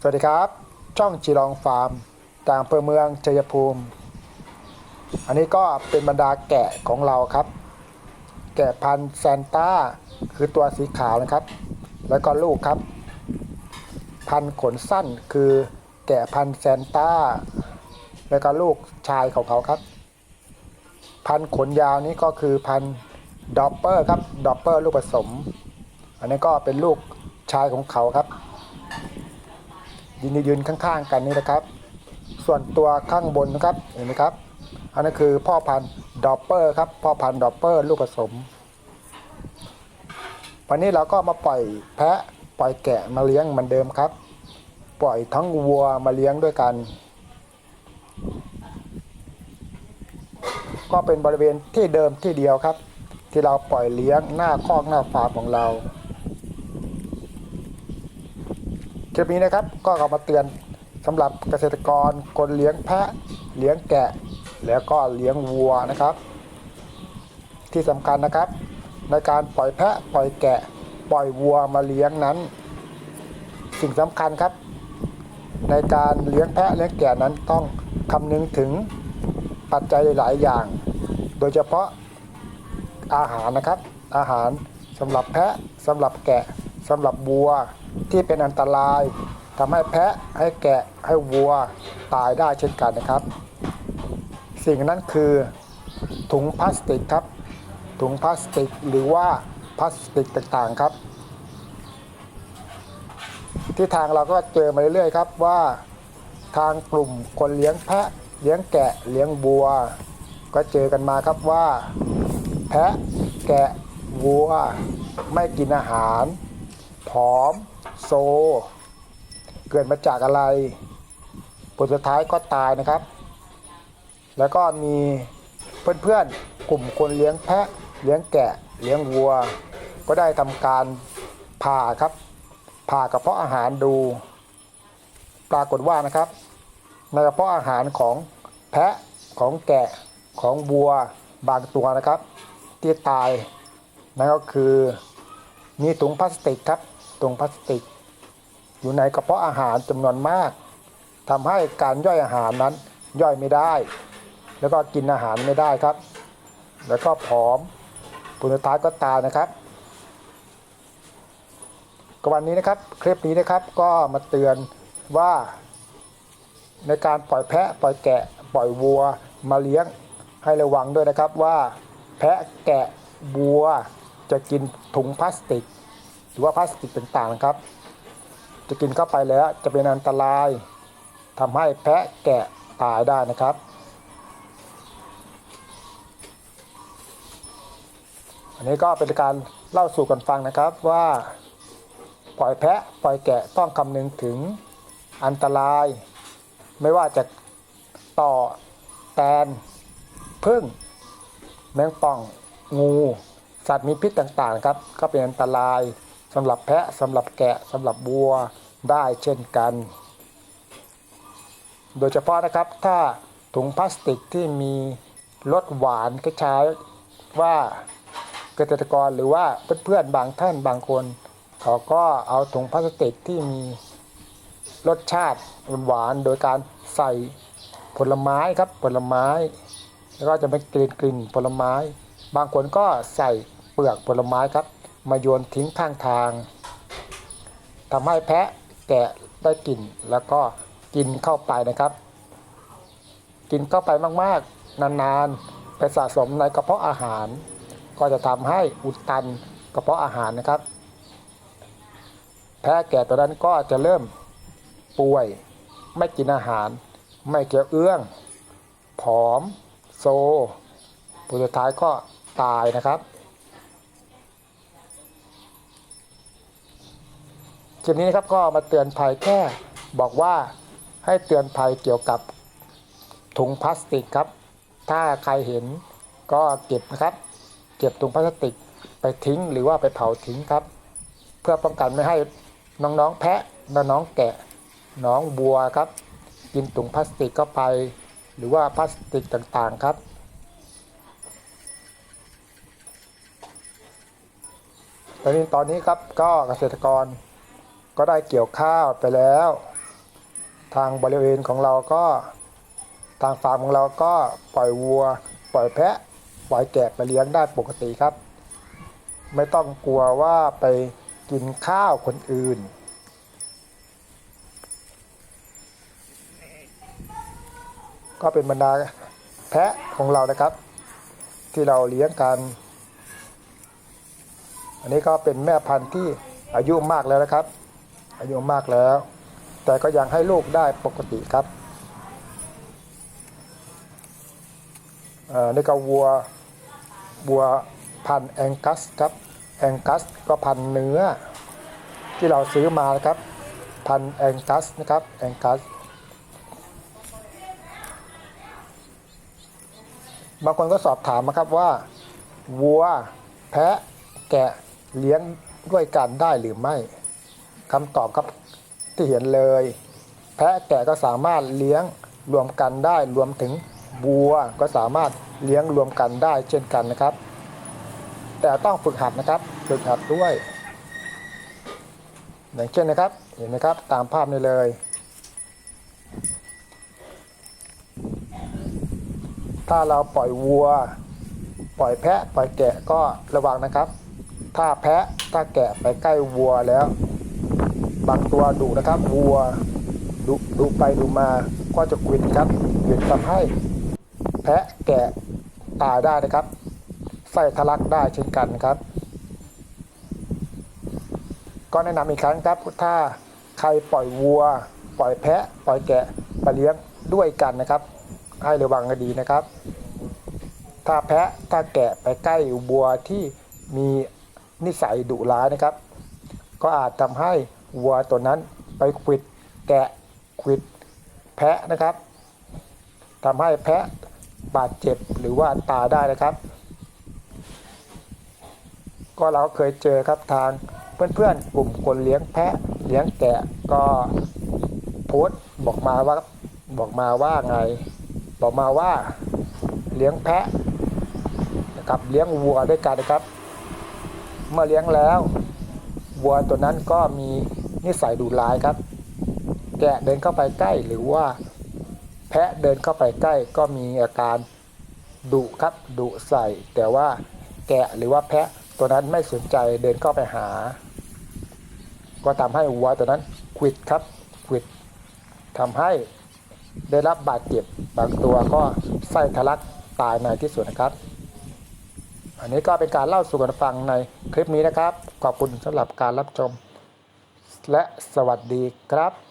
สวัสดีครับ ช่องจีรองฟาร์ม ต่างอำเภอเมืองชัยภูมิ อันนี้ก็เป็นบรรดาแกะของเราครับ แกะพันธุ์แซนต้า คือตัวสีขาวนะครับ แล้วก็ลูกครับ พันธุ์ขนสั้นคือแกะพันธุ์แซนต้า แล้วก็ลูกชายของเขาครับ พันธุ์ขนยาวนี้ก็คือพันธุ์ดอปเปอร์ครับดอปเปอร์ลูกผสม อันนี้ก็เป็นลูกชายของเขาครับ ยืนยืนข้างๆกันนี่นะครับ ส่วนตัวข้างบนนะครับเห็นไหมครับอันนั้นคือพ่อพันธุ์ดอปเปอร์ครับพ่อพันธุ์ดอปเปอร์ลูกผสม วันนี้เราก็มาปล่อยแพะปล่อยแกะมาเลี้ยงเหมือนเดิมครับ ปล่อยทั้งวัวมาเลี้ยงด้วยกัน ก็เป็นบริเวณที่เดิมที่เดียวครับ ที่เราปล่อยเลี้ยงหน้าคอกหน้าฟาร์มของเรา คลิปนี้นะครับก็เอามาเตือนสำหรับเกษตรกรคนเลี้ยงแพะเลี้ยงแกะ แล้วก็เลี้ยงวัวนะครับ ที่สำคัญนะครับ ในการปล่อยแพะปล่อยแกะ ปล่อยวัวมาเลี้ยงนั้น สิ่งสำคัญครับ ในการเลี้ยงแพะเลี้ยงแกะนั้นต้องคำนึงถึงปัจจัยหลายอย่าง โดยเฉพาะอาหารนะครับ อาหารสำหรับแพะสำหรับแกะ สำหรับวัวที่เป็นอันตรายทำให้แพะให้แกะให้วัวตายได้เช่นกันนะครับ สิ่งนั้นคือถุงพลาสติกครับ ถุงพลาสติกหรือว่าพลาสติกต่างๆครับ ที่ทางเราก็เจอมาเรื่อยๆครับว่าทางกลุ่มคนเลี้ยงแพะเลี้ยงแกะเลี้ยงวัว ก็เจอกันมาครับว่า แพะแกะวัวไม่กินอาหาร ผอม โซ เกิดมาจากอะไร ผลสุดท้ายก็ตายนะครับ แล้วก็มีเพื่อนๆ กลุ่มคนเลี้ยงแพะ เลี้ยงแกะ เลี้ยงวัว ก็ได้ทำการผ่าครับ ผ่ากระเพาะอาหารดู ปรากฏว่านะครับ ในกระเพาะอาหารของแพะของแกะของวัวบางตัวนะครับ ที่ตายนั่นก็คือมีถุงพลาสติกครับ ถุงพลาสติก อยู่ในกระเพาะอาหารจำนวนมากทำให้การย่อยอาหารนั้นย่อยไม่ได้ แล้วก็กินอาหารไม่ได้ครับ แล้วก็ผอมผลสุดท้ายก็ตายนะครับก็วันนี้นะครับคลิปนี้นะครับก็มาเตือนว่า ในการปล่อยแพะปล่อยแกะปล่อยวัวมาเลี้ยงให้ระวังด้วยนะครับว่า แพะแกะวัวจะกินถุงพลาสติก รือว่าพลาสติกต่างๆนะครับ จะกินเข้าไปแล้วจะเป็นอันตรายทำให้แพะแกะตายได้นะครับ อันนี้ก็เป็นการเล่าสู่กันฟังนะครับว่าปล่อยแพะปล่อยแกะต้องคำนึงถึงอันตราย ไม่ว่าจะต่อแตนพึ่งแมงป่องงู สัตว์มีพิษต่างๆครับ ก็เป็นอันตราย สำหรับแพะสำหรับแกะสำหรับวัวได้เช่นกัน โดยเฉพาะนะครับถ้าถุงพลาสติกที่มีรสหวานก็ใช้ว่าเกษตรกรหรือว่าเพื่อนๆบางท่านบางคน เขาก็เอาถุงพลาสติกที่มีรสชาติหวานโดยการใส่ผลไม้ครับผลไม้ แล้วก็จะเป็นกลิ่นกลิ่นผลไม้ บางคนก็ใส่เปลือกผลไม้ครับ มาโยนทิ้งข้างทางทำให้แพะแกะได้กลิ่นแล้วก็กินเข้าไปนะครับ กินเข้าไปมากๆ นานๆ ไปสะสมในกระเพาะอาหาร ก็จะทำให้อุดตันกระเพาะอาหารนะครับ แพะแก่ตัวนั้นก็จะเริ่มป่วย ไม่กินอาหาร ไม่เกี่ยวเอื้อง ผอม โซผลสุดท้ายก็ตายนะครับ คลิปนี้นะครับก็มาเตือนภัยแค่บอกว่าให้เตือนภัยเกี่ยวกับถุงพลาสติกครับ ถ้าใครเห็นก็เก็บนะครับ เก็บถุงพลาสติกไปทิ้งหรือว่าไปเผาทิ้งครับ เพื่อป้องกันไม่ให้น้องๆแพะน้องๆแกะน้องบัวครับ กินถุงพลาสติกเข้าไป หรือว่าพลาสติกต่างๆครับตอนนี้ตอนนี้ครับก็เกษตรกร ก็ได้เกี่ยวข้าวไปแล้ว ทางบริเวณของเราก็ ทางฟาร์มของเราก็ปล่อยวัว ปล่อยแพะ ปล่อยแกะไปเลี้ยงได้ปกติครับ ไม่ต้องกลัวว่าไปกินข้าวคนอื่น ก็เป็นบรรดาแพะของเรานะครับ ที่เราเลี้ยงกัน อันนี้ก็เป็นแม่พันธุ์ที่อายุมากแล้วนะครับ อายุมากแล้ว แต่ก็ยังให้ลูกได้ปกติครับนี่ก็วัววัวพันแองกัสครับแองกัสก็พันเนื้อ ที่เราซื้อมาครับพันแองกัสนะครับแองกัสบางคนก็สอบถามนะครับว่า วัว แพะแกะเลี้ยงด้วยกันได้หรือไม่ คำตอบครับที่เห็นเลย แพะแกะก็สามารถเลี้ยงรวมกันได้รวมถึงวัวก็สามารถเลี้ยงรวมกันได้เช่นกันนะครับ แต่ต้องฝึกหัดนะครับฝึกหัดด้วย อย่างเช่นนะครับเห็นไหมครับตามภาพนี้เลยถ้าเราปล่อยวัว ปล่อยแพะ ปล่อยแกะก็ระวังนะครับ ถ้าแพะถ้าแกะไปใกล้วัวแล้ว บางตัวดุนะครับวัวดุดุไปดุมาก็จะควิดครับควิดทำให้แพะแกะตายได้นะครับไส้ทะลักได้เช่นกันครับ ก็แนะนำอีกครั้งครับถ้าใครปล่อยวัว ปล่อยแพะ ปล่อยแกะไปเลี้ยงด้วยกันนะครับ ให้ระวังกันดีนะครับ ถ้าแพะถ้าแกะไปใกล้วัวที่มีนิสัยดุร้ายนะครับ ก็อาจทำให้ วัวตัวนั้นไปขวิดแกะขวิดแพะนะครับทำให้แพะบาดเจ็บหรือว่าตายได้นะครับ ก็เราเคยเจอครับทางเพื่อนๆกลุ่มคนเลี้ยงแพะเลี้ยงแกะก็โพสต์บอกมาว่าบอกมาว่าไงบอกมาว่าเลี้ยงแพะนะครับเลี้ยงวัวด้วยกันนะครับ เมื่อเลี้ยงแล้ว วัวตัวนั้นก็มีนิสัยดุร้ายครับ แกะเดินเข้าไปใกล้หรือว่า แพะเดินเข้าไปใกล้ก็มีอาการดุครับดุใส่ แต่ว่าแกะหรือว่าแพะตัวนั้นไม่สนใจเดินเข้าไปหา ก็ทำให้วัวตัวนั้นควิดครับควิดทำให้ได้รับบาดเจ็บ บางตัวก็ไส้ทะลักตายในที่สุดนะครับ อันนี้ก็เป็นการเล่าสู่กันฟังในคลิปนี้นะครับ ขอบคุณสำหรับการรับชม และสวัสดีครับ